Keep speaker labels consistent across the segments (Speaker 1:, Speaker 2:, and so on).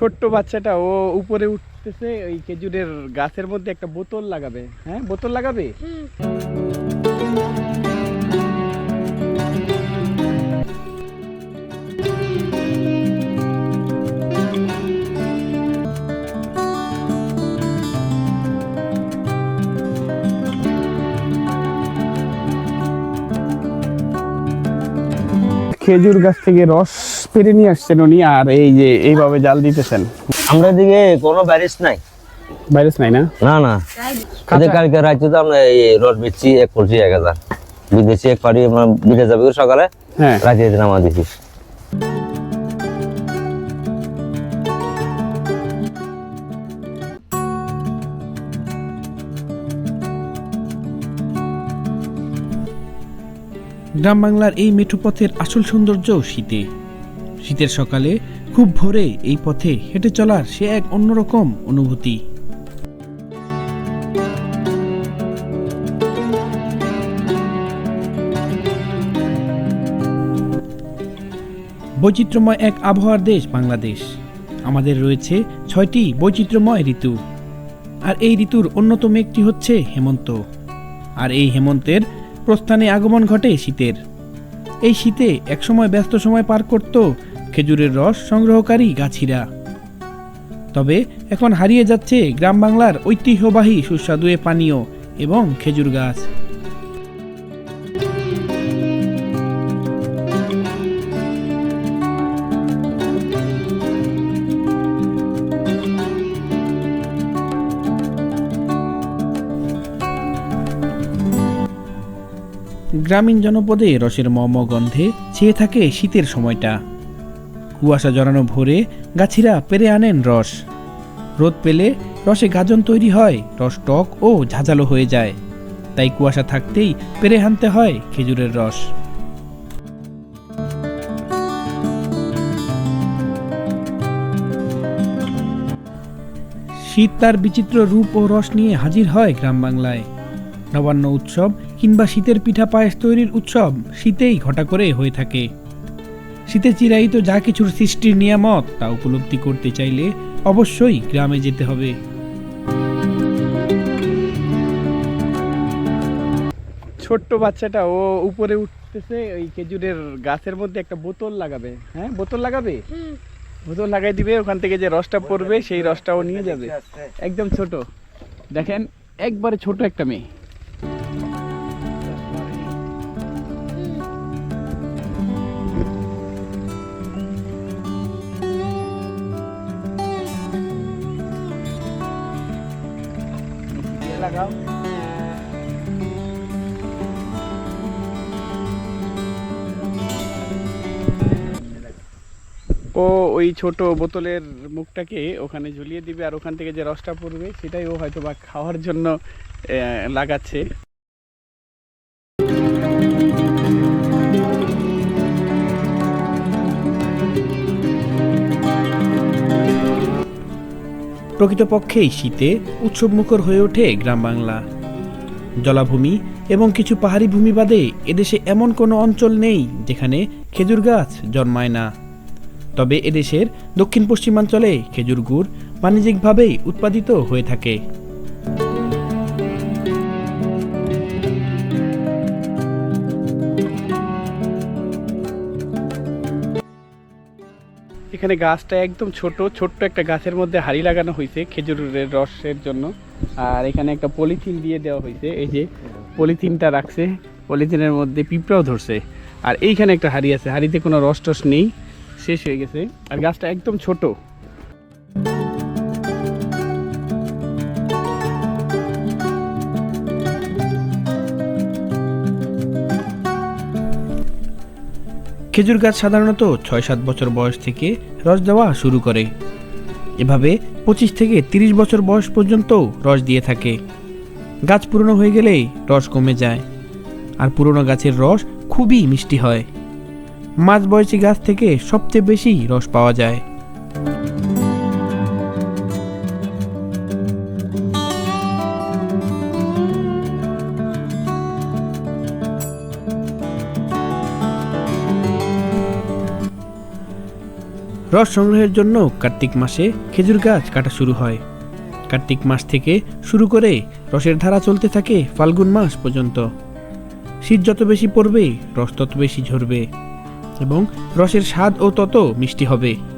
Speaker 1: ছোট্ট বাচ্চাটা ও উপরে উঠতেছে ওই খেজুরের গাছের মধ্যে একটা বোতল লাগাবে। হ্যাঁ বোতল লাগাবে? খেজুর গাছ থেকে রস পেরে নিয়ে আসছেন উনি আর এই যে এইভাবে জাল দিতেছেন।
Speaker 2: আমরা দিকে কোনো ব্যারিস নাই।
Speaker 1: ভাইরাস নাই না?
Speaker 2: না না। এদের কালকে রাত্রে তো আমরা এই রড বেচছি এক কোটি এক হাজার। বিদেশি এক পাড়ি আমরা বিটে যাবে সকালে।
Speaker 1: হ্যাঁ।
Speaker 2: রাতে দিন আমার দিছি।
Speaker 3: গ্রাম বাংলার এই মেঠো পথের আসল সৌন্দর্য শীতে। শীতের সকালে খুব ভোরে এই পথে হেঁটে চলার সে এক অন্যরকম অনুভূতি। বৈচিত্র্যময় এক আবহাওয়ার দেশ বাংলাদেশ। আমাদের রয়েছে ছয়টি বৈচিত্র্যময় ঋতু। আর এই ঋতুর অন্যতম একটি হচ্ছে হেমন্ত। আর এই হেমন্তের প্রস্থানে আগমন ঘটে শীতের। এই শীতে একসময় ব্যস্ত সময় পার করত খেজুরের রস সংগ্রহকারী গাছিরা। তবে এখন হারিয়ে যাচ্ছে গ্রাম বাংলার ঐতিহ্যবাহী সুস্বাদু এ পানীয় এবং খেজুর গাছ। গ্রামীণ জনপদে রসের মম গন্ধে ছেয়ে থাকে শীতের সময়টা। কুয়াশা জড়ানো ভোরে গাছিরা পেরে আনেন রস। রোদ পেলে রসে গাজন তৈরি হয়, রস টক ও ঝাঁঝালো হয়ে যায়। তাই কুয়াশা থাকতেই পেরে আনতে হয় খেজুরের রস। শীত তার বিচিত্র রূপ ও রস নিয়ে হাজির হয় গ্রাম বাংলায়। নবান্ন উৎসব কিংবা শীতের পিঠা পায়েস তৈরির উৎসব শীতেই ঘটা করে হয়ে থাকে। শীতে চিরায়িত যা কিছুর সৃষ্টির নিয়ামত তা উপলব্ধি করতে চাইলে অবশ্যই গ্রামে যেতে হবে।
Speaker 1: ছোট্ট বাচ্চাটা ও উপরে উঠতেছে ওই খেজুরের গাছের মধ্যে একটা বোতল লাগাবে। হ্যাঁ বোতল লাগাবে? বোতল লাগাই দিবে ওখান থেকে যে রসটা পড়বে সেই রসটা ও নিয়ে যাবে। একদম ছোট। দেখেন একবারে ছোট একটা মেয়ে। ও ওই ছোট বোতলের মুখটাকে ওখানে ঝুলিয়ে দিবে আর ওখান থেকে যে রসটা পড়বে সেটাই ও হয়তো বা খাওয়ার জন্য লাগাচ্ছে।
Speaker 3: প্রকৃতপক্ষেই শীতে উৎসবমুখর হয়ে ওঠে গ্রাম বাংলা। জলাভূমি এবং কিছু পাহাড়ি ভূমি বাদে এদেশে এমন কোনো অঞ্চল নেই যেখানে খেজুর গাছ জন্মায় না। তবে এদেশের দক্ষিণ পশ্চিমাঞ্চলে খেজুর গুড় বাণিজ্যিকভাবেই উৎপাদিত হয়ে থাকে।
Speaker 1: এখানে গাছটা একদম ছোট, ছোট্ট একটা গাছের মধ্যে হাড়ি লাগানো হয়েছে খেজুরের রসের জন্য। আর এখানে একটা পলিথিন দিয়ে দেওয়া হয়েছে, এই যে পলিথিনটা রাখছে, পলিথিনের মধ্যে পিঁপড়াও ধরছে। আর এইখানে একটা হাড়ি আছে, হাড়িতে কোনো রস টস নেই। শেষ হয়ে গেছে। আর গাছটা একদম ছোট।
Speaker 3: খেজুর গাছ সাধারণত ছয় সাত বছর বয়স থেকে রস দেওয়া শুরু করে। এভাবে পঁচিশ থেকে তিরিশ বছর বয়স পর্যন্ত রস দিয়ে থাকে। গাছ পুরনো হয়ে গেলেই রস কমে যায়। আর পুরনো গাছের রস খুবই মিষ্টি হয়। মাঝ বয়সী গাছ থেকে সবচেয়ে বেশি রস পাওয়া যায়। রস সংগ্রহের জন্য কার্তিক মাসে খেজুর গাছ কাটা শুরু হয়। কার্তিক মাস থেকে শুরু করে রসের ধারা চলতে থাকে ফাল্গুন মাস পর্যন্ত। শীত যত বেশি পড়বে, রস তত বেশি ঝরবে। এবং রসের স্বাদ ও তত মিষ্টি হবে।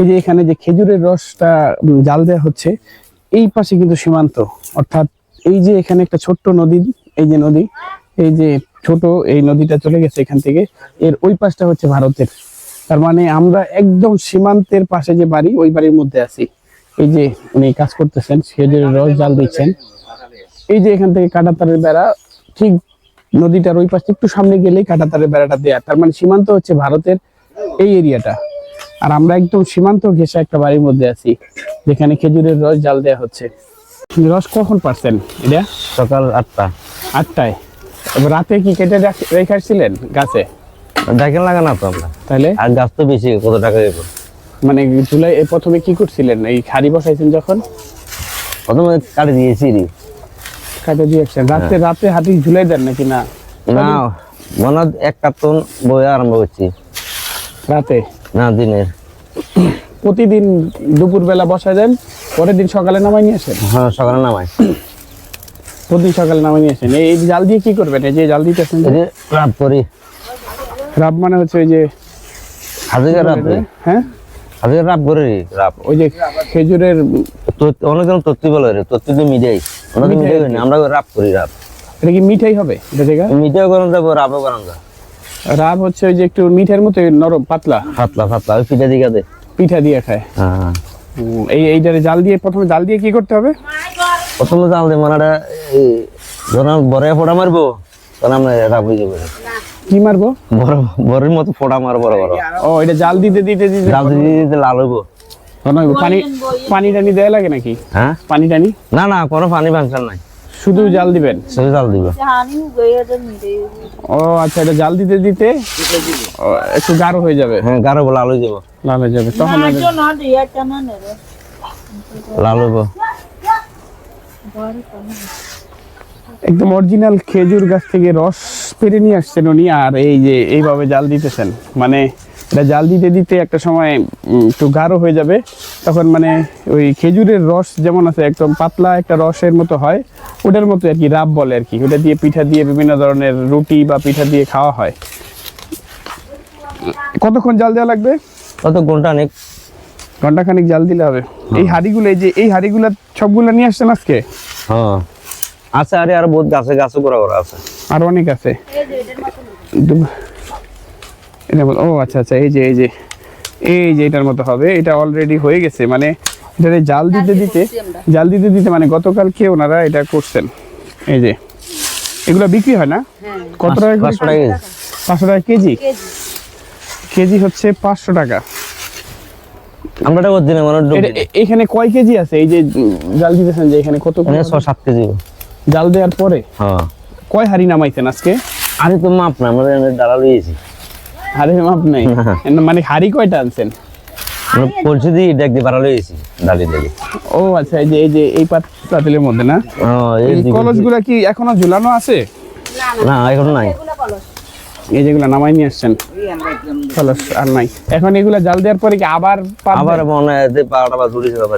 Speaker 1: এই যে এখানে যে খেজুরের রসটা জাল দেওয়া হচ্ছে, এই পাশে কিন্তু সীমান্ত। অর্থাৎ এই যে এখানে একটা ছোট্ট নদী, এই যে নদী, এই যে ছোট এই নদীটা চলে গেছে এখান থেকে, এর ওই পাশটা হচ্ছে ভারতের। তার মানে আমরা একদম সীমান্তের পাশে যে বাড়ি, ওই বাড়ির মধ্যে আছি। এই যে উনি কাজ করতেছেন, খেজুরের রস জাল দিচ্ছেন। এই যে এখান থেকে কাটাতারের বেড়া, ঠিক নদীটার ওই পাশে, একটু সামনে গেলেই কাটাতারের বেড়াটা দেয়া। তার মানে সীমান্ত হচ্ছে ভারতের এই এরিয়াটা। আর আমরা একদম সীমান্ত ঘেঁষে একটা বাড়ির মধ্যে আছি যেখানে খেজুরের রস জাল দেওয়া হচ্ছে। রস কখন পারছেন এটা?
Speaker 2: সকাল আটটা।
Speaker 1: আটটায়। রাতে কি কেটে রাখ- আসছিলেন গাছে?
Speaker 2: দেখেন লাগা না তো আমরা
Speaker 1: তাহলে?
Speaker 2: আর গাছ তো বেশি কত টাকা দেবো?
Speaker 1: মানে জুলাই প্রথমে কি করছিলেন? এই খাড়ি বসাইছেন যখন?
Speaker 2: প্রথমে কাটে দিয়েছি রে।
Speaker 1: কাটে দিয়ে আসছেন। রাতে রাতে হাতি ঝুলাই দেন নাকি না?
Speaker 2: না মনে এক কার্টন বই আরম্ভ করছি।
Speaker 1: রাতে?
Speaker 2: না দিনের।
Speaker 1: প্রতিদিন দুপুর বেলা বসা দেন পরের দিন সকালে নামাই নিয়ে আসেন?
Speaker 2: হ্যাঁ সকালে নামাই
Speaker 1: প্রতিদিন সকালে নামাই নিয়ে আসেন। এই জাল দিয়ে কি করবেন? এই যে জাল দিতেছেন
Speaker 2: এই যে রাত করি।
Speaker 1: রাব মানে হচ্ছে ওই যে
Speaker 2: হাজিকে রাত রে
Speaker 1: হ্যাঁ?
Speaker 2: হাজিকে রাব করে রে রাত
Speaker 1: ওই যে খেজুরের
Speaker 2: অনেকজন তত্ত্ব বলে রে তত্ত্ব তো
Speaker 1: মিঠাই।
Speaker 2: মিডিয়াই না, আমরা রাব করি রাব।
Speaker 1: এটা কি মিঠাই হবে? এটা জায়গা?
Speaker 2: মিডিয়াও করান যাব রাপও করান যা
Speaker 1: রাব হচ্ছে ওই যে একটু মিঠার মতো নরম পাতলা।
Speaker 2: ফাতলা ফাতলা ওই পিঠা দিকে দে
Speaker 1: পিঠা দিয়ে খায়।
Speaker 2: হ্যাঁ।
Speaker 1: এই এইটারে জাল দিয়ে প্রথমে জাল দিয়ে কি করতে হবে?
Speaker 2: প্রথমে জাল দে মানাটা এই যখন বড় ফোড়া মারবো তখন আমরা রাপ হয়ে যাব।
Speaker 1: কি মারবো?
Speaker 2: বড় বড়ের মতো ফোড়া মার বড় বড়।
Speaker 1: ও এটা জাল দিতে দিতে দিতে।
Speaker 2: জাল দিতে দিতে লাল হইব।
Speaker 1: পানি পানি টানি দেয়া লাগে নাকি?
Speaker 2: হ্যাঁ?
Speaker 1: পানি টানি?
Speaker 2: না না কোনো পানি ফাংশন নাই।
Speaker 1: শুধু জাল দিবেন?
Speaker 2: শুধু জাল দিব।
Speaker 4: জানি গইয়া মিলে
Speaker 1: ও আচ্ছা এটা জাল দিতে দিতে একটু গাঢ় হয়ে যাবে?
Speaker 2: হ্যাঁ গাঢ় লাল হয়ে যাব।
Speaker 1: লাল হয়ে যাবে তখন
Speaker 4: না তো না দিয়া টানা নে রে।
Speaker 2: লাল হইব।
Speaker 1: একদম অরিজিনাল খেজুর গাছ থেকে রস পেরে নিয়ে আসছেন উনি আর এই যে এইভাবে জাল দিতেছেন। মানে এটা জাল দিতে দিতে একটা সময় একটু গাঢ় হয়ে যাবে। তখন মানে ওই খেজুরের রস যেমন আছে একদম পাতলা একটা রসের মতো হয়। ওটার মতো আর কি রাব বলে আর কি। ওটা দিয়ে পিঠা দিয়ে বিভিন্ন ধরনের রুটি বা পিঠা দিয়ে খাওয়া হয়। কতক্ষণ জাল দেওয়া লাগবে?
Speaker 2: কত ঘণ্টা নেক
Speaker 1: ঘন্টাখানিক জাল দিলে হবে। এই হাড়িগুলো এই যে এই হাড়িগুলা সবগুলো নিয়ে আসছেন আজকে?
Speaker 2: হ্যাঁ। আছে আরে আর বহুত গাছে গাছে করা করা আছে।
Speaker 1: আর অনেক আছে। এটা বল- ও আচ্ছা আচ্ছা এই যে এই যে এই যে এটার মতো হবে। এটা অলরেডি হয়ে গেছে। মানে জাল দিতে দিতে জাল দিতে দিতে মানে গতকালকে ওনারা এটা করছেন। এই যে এগুলো বিক্রি হয় না? কত টাকা
Speaker 2: পাঁচশো টাকা। কেজি।
Speaker 1: কেজি। হচ্ছে পাঁচশো টাকা।
Speaker 2: আমরা এটা করছি না মানে
Speaker 1: এখানে কয় কেজি আছে? এই যে জাল দিতেছেন যে এখানে কত
Speaker 2: ছ সাত কেজি।
Speaker 1: জাল দেওয়ার পরে?
Speaker 2: হ্যাঁ।
Speaker 1: কয় হাড়ি নামাইছেন আজকে?
Speaker 2: আরে তো মাপ না আমরা ডালা লইয়েছি।
Speaker 1: হাড়ি মাপ নেই। মানে হাড়ি কয়টা আনছেন?
Speaker 2: পলসি দিয়ে ডেক দিয়ে বাড়া লইয়েছি ডালি ডালি
Speaker 1: ও আচ্ছা এই যে এই যে এই পাত- পাতিলের মধ্যে না?
Speaker 2: হ্যাঁ এই দিকে-
Speaker 1: কি এখনও ঝুলানো আছে?
Speaker 2: না এখন নাই।
Speaker 1: এই যেগুলা নামাই নিয়ে আসছেন কলস আর নাই। এখন এগুলা জাল দেওয়ার পরে কি আবার
Speaker 2: আবার মনে হয় যে বারোটা বা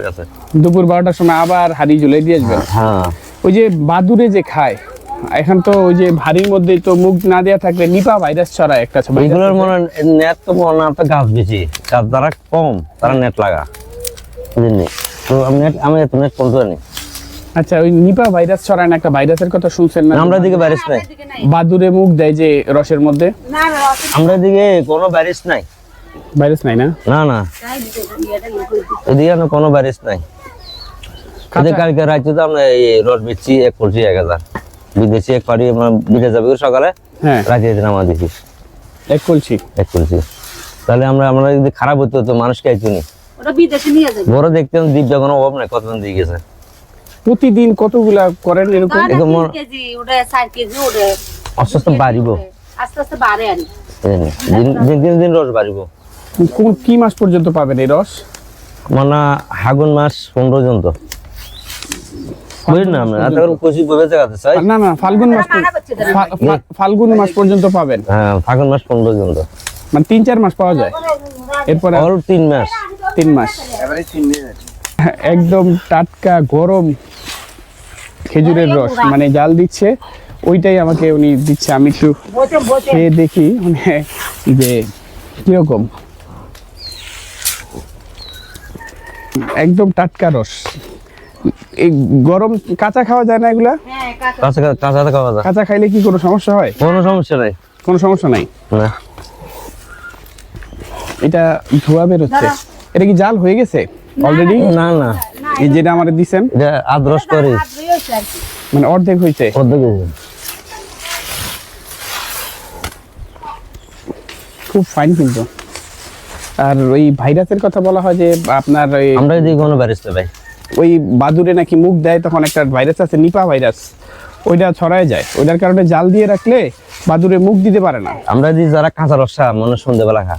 Speaker 2: কাছে।
Speaker 1: দুপুর বারোটার সময় আবার হাড়ি ঝুলাই দিয়ে আসবেন?
Speaker 2: হ্যাঁ।
Speaker 1: ওই যে বাদুরে যে খায় এখন তো ওই যে ভারীর মধ্যে তো মুখ না দেওয়া থাকলে নিপা ভাইরাস ছড়ায় একটা সময়
Speaker 2: এইগুলোর মনে নেট তো মনে হয় গাছ বেশি। গাছ যারা কম তারা নেট লাগা। বুঝলি? তো আমি নেট আমি এত নেট কোন জানি।
Speaker 1: আচ্ছা ওই নিপা ভাইরাস ছড়ায় না একটা ভাইরাসের কথা শুনছেন না?
Speaker 2: আমরা এদিকে ব্যারিস নাই।
Speaker 1: বাদুরে মুখ দেয় যে রসের মধ্যে?
Speaker 2: আমরা এদিকে কোনো ব্যারিস নাই।
Speaker 1: ভাইরাস নাই না?
Speaker 2: না না। এদিকে কোনো ব্যারিস নাই। এদের কালকে রাইতে তো আমরা এই রড বেচছি এক করছি এক হাজার। বিদেশি এক পাড়ি আমরা বিদেশ যাবে সকালে
Speaker 1: হ্যাঁ।
Speaker 2: রাতে নামা দিছি
Speaker 1: এক কলছি
Speaker 2: এক করেছি তাহলে আমরা আমরা যদি খারাপ হতো তো মানুষকে আইতুনি
Speaker 4: ওটা বিদেশে নিয়ে যাবে।
Speaker 2: বড় দেখতাম দ্বীপটা কোনো অভাব নাই কতজন দিয়ে গেছে।
Speaker 1: প্রতিদিন কতগুলা করেন এরকম?
Speaker 4: ওটা
Speaker 2: এরকম
Speaker 4: কেজি ওটা চার কেজি ওটা
Speaker 2: আস্তে আস্তে বাড়িব।
Speaker 4: আস্তে আস্তে বাড়ে আর
Speaker 2: দিন দিন দিন দিন রস বাড়িব।
Speaker 1: কোন কি মাস পর্যন্ত পাবেন এই রস?
Speaker 2: মানে হাগুন মাস পনেরো জন তো বুঝলেন না
Speaker 1: না ফাল্গুন মাস পর্যন্ত- ফাল্গুন মাস পর্যন্ত পাবেন।
Speaker 2: হ্যাঁ ফাগুন মাস পনেরো জন তো।
Speaker 1: মানে তিন চার মাস পাওয়া যায়। এরপরে
Speaker 2: তিন মাস।
Speaker 1: তিন মাস। একদম টাটকা গরম খেজুরের রস। মানে জাল দিচ্ছে ওইটাই আমাকে উনি দিচ্ছে। আমি একটু খেয়ে দেখি মানে যে কীরকম। একদম টাটকা রস। এই গরম কাঁচা খাওয়া যায় না এগুলা?
Speaker 4: হ্যাঁ
Speaker 2: কাঁচা। কাঁচা খাওয়া যায়।
Speaker 1: কাঁচা খাইলে কি কোনো সমস্যা হয়?
Speaker 2: কোনো সমস্যা নাই।
Speaker 1: কোনো সমস্যা নাই?
Speaker 2: না।
Speaker 1: এটা ধোয়া বেরোচ্ছে। এটা কি জাল হয়ে গেছে? অলরেডি
Speaker 2: না না
Speaker 1: এই যেটা আমার দিছেন?
Speaker 2: এটা আদ্রস করে।
Speaker 4: আর
Speaker 1: মানে অর্ধেক হয়েছে।
Speaker 2: অর্ধেক হয়েছে।
Speaker 1: খুব ফাইন কিন্তু। আর ওই ভাইরাসের কথা বলা হয় যে আপনার
Speaker 2: আমরা যদি কোনো ব্যারিস্তা ভাই
Speaker 1: ওই বাদুরে নাকি মুখ দেয় তখন একটা ভাইরাস আছে নিপা ভাইরাস ওইটা ছড়ায় যায়। ওইটার কারণে জাল দিয়ে রাখলে বাদুরে মুখ দিতে পারে না।
Speaker 2: আমরা যদি যারা কাঁচা রসা মনে সন্ধ্যেবেলা খা।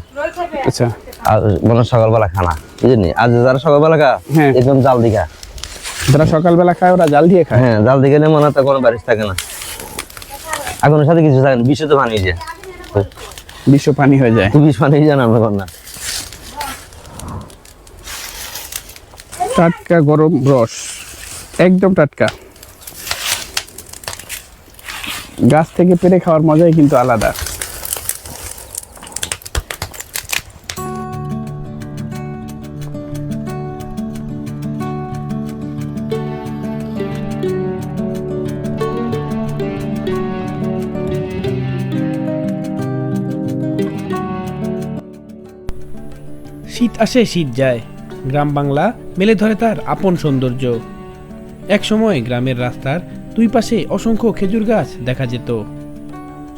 Speaker 1: আচ্ছা।
Speaker 2: আর মনে সকালবেলা খানা বুঝলি আজ যারা সকালবেলা খা
Speaker 1: হ্যাঁ।
Speaker 2: একদম জাল দিয়ে খা।
Speaker 1: যারা সকালবেলা খায় ওরা জাল দিয়ে খায়।
Speaker 2: হ্যাঁ জাল দিঘা নিয়ে মনে হয় কোনো ব্যারিস থাকে না। আগুনের সাথে কিছু থাকে না তো পানি যায়।
Speaker 1: বিশ্ব পানি হয়ে যায়।
Speaker 2: বিষ পানি হয়ে যায় না আমরা না।
Speaker 1: টাটকা গরম রস, একদম টাটকা। গাছ থেকে পেরে খাওয়ার মজাই কিন্তু আলাদা।
Speaker 3: শীত আসে, শীত যায়। গ্রাম বাংলা মেলে ধরে তার আপন সৌন্দর্য। একসময় গ্রামের রাস্তার দুই পাশে অসংখ্য খেজুর গাছ দেখা যেত।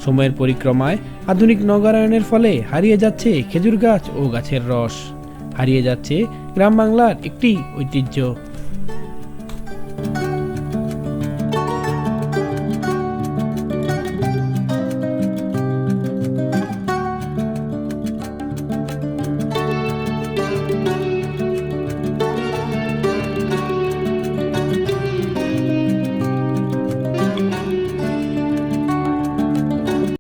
Speaker 3: সময়ের পরিক্রমায় আধুনিক নগরায়নের ফলে হারিয়ে যাচ্ছে খেজুর গাছ ও গাছের রস। হারিয়ে যাচ্ছে গ্রাম বাংলার একটি ঐতিহ্য।